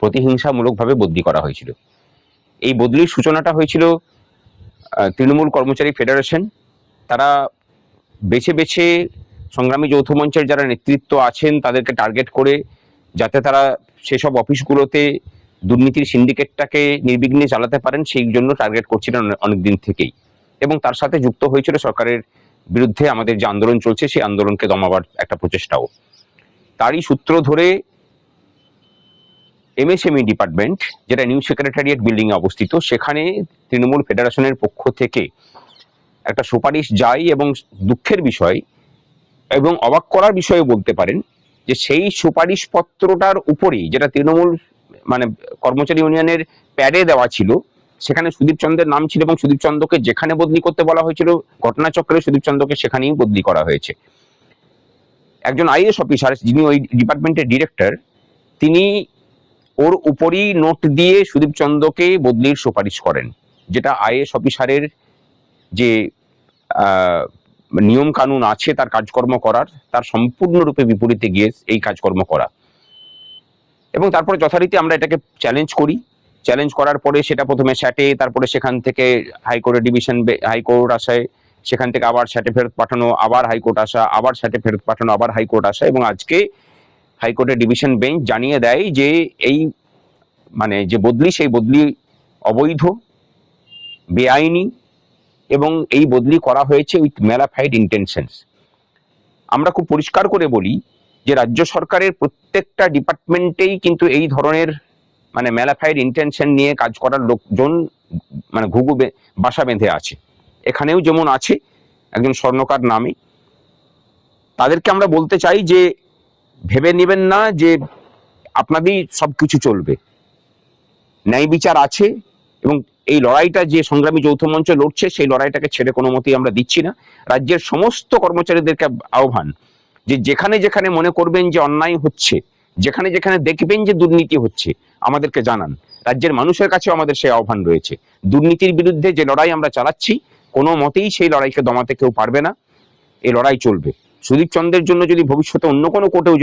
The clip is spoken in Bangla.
প্রতিহিংসামূলকভাবে বদলি করা হয়েছিল। এই বদলির সূচনাটা হয়েছিল তৃণমূল কর্মচারী ফেডারেশন। তারা বেছে বেছে সংগ্রামী যৌথ মঞ্চের যারা নেতৃত্ব আছেন, তাদেরকে টার্গেট করে যাতে তারা সেসব অফিসগুলোতে দুর্নীতির সিন্ডিকেটটাকে নির্বিঘ্নে চালাতে পারেন, সেই জন্য টার্গেট করছিলেন অনেক দিন থেকেই। এবং তার সাথে যুক্ত হয়েছিল সরকারের বিরুদ্ধে আমাদের যে আন্দোলন চলছে, সেই আন্দোলনকে দমাবার একটা প্রচেষ্টাও। তারই সূত্র ধরে এমএসএমই ডিপার্টমেন্ট যেটা নিউ সেক্রেটারিয়েট বিল্ডিং এ অবস্থিত, সেখানে তৃণমূল ফেডারেশনের পক্ষ থেকে একটা সুপারিশ যায় এবং দুঃখের বিষয় এবং অবাক করার বিষয়ে বলতে পারেন যে সেই সুপারিশ পত্রটার উপরেই যেটা তৃণমূল মানে কর্মচারী ইউনিয়নের প্যাডে দেওয়া ছিল, সেখানে সুদীপ চন্দ্রের নাম ছিল এবং সুদীপ চন্দ্রকে যেখানে বদলি করতে বলা হয়েছিল, ঘটনাচক্রে সুদীপ চন্দ্রকে সেখানেই বদলি করা হয়েছে। একজন আইএস অফিসার যিনি ওই ডিপার্টমেন্টের ডিরেক্টর তিনি ওর উপরই নোট দিয়ে সুদীপ চন্দ্রকে বদলির সুপারিশ করেন, যেটা আইএস অফিসারের যে নিয়ম কানুন আছে তার কাজকর্ম করার, তার সম্পূর্ণরূপে বিপরীতে গিয়ে এই কাজকর্ম করা। এবং তারপরে যথারীতি আমরা এটাকে চ্যালেঞ্জ করি। চ্যালেঞ্জ করার পরে সেটা প্রথমে স্যাটে তারপরে সেখান থেকে হাইকোর্টের ডিভিশন হাইকোর্ট আসায়, সেখান থেকে আবার স্যাটে ফেরত পাঠানো, আবার হাইকোর্ট আসা, আবার স্যাটে ফেরত পাঠানো, আবার হাইকোর্ট আসা এবং আজকে হাইকোর্টের ডিভিশন বেঞ্চ জানিয়ে দেয় যে এই মানে যে বদলি, সেই বদলি অবৈধ, বেআইনি এবং এই বদলি করা হয়েছে উইথ ম্যালাফাইড ইন্টেনশনস। আমরা খুব পরিষ্কার করে বলি যে রাজ্য সরকারের প্রত্যেকটা ডিপার্টমেন্টেই কিন্তু এই ধরনের মানে ম্যালাফাইড ইন্টেনশন নিয়ে কাজ করার লোকজন মানে ঘুঘু বাসা বেঁধে আছে। এখানেও যেমন আছে, একজন স্বর্ণকার নামে। তাদেরকে আমরা বলতে চাই যে ভেবে নেবেন না যে আপনাদেরই সব কিছু চলবে। ন্যায় বিচার আছে এবং এই লড়াইটা যে সংগ্রামী যৌথ মঞ্চ লড়ছে, সেই লড়াইটাকে ছেড়ে কোনো মতেই আমরা দিচ্ছি না। রাজ্যের সমস্ত কর্মচারীদেরকে আহ্বান যে যেখানে যেখানে মনে করবেন যে অন্যায় হচ্ছে, যেখানে যেখানে দেখবেন যে দুর্নীতি হচ্ছে, আমাদেরকে জানান। রাজ্যের মানুষের কাছেও আমাদের সেই আহ্বান রয়েছে। দুর্নীতির বিরুদ্ধে যে লড়াই আমরা চালাচ্ছি, কোনো মতেই সেই লড়াইকে দমাতে কেউ পারবে না। এই লড়াই চলবে। সুদীপ চন্দ্রের জন্য যদি ভবিষ্যতে অন্য কোনো কোর্টেও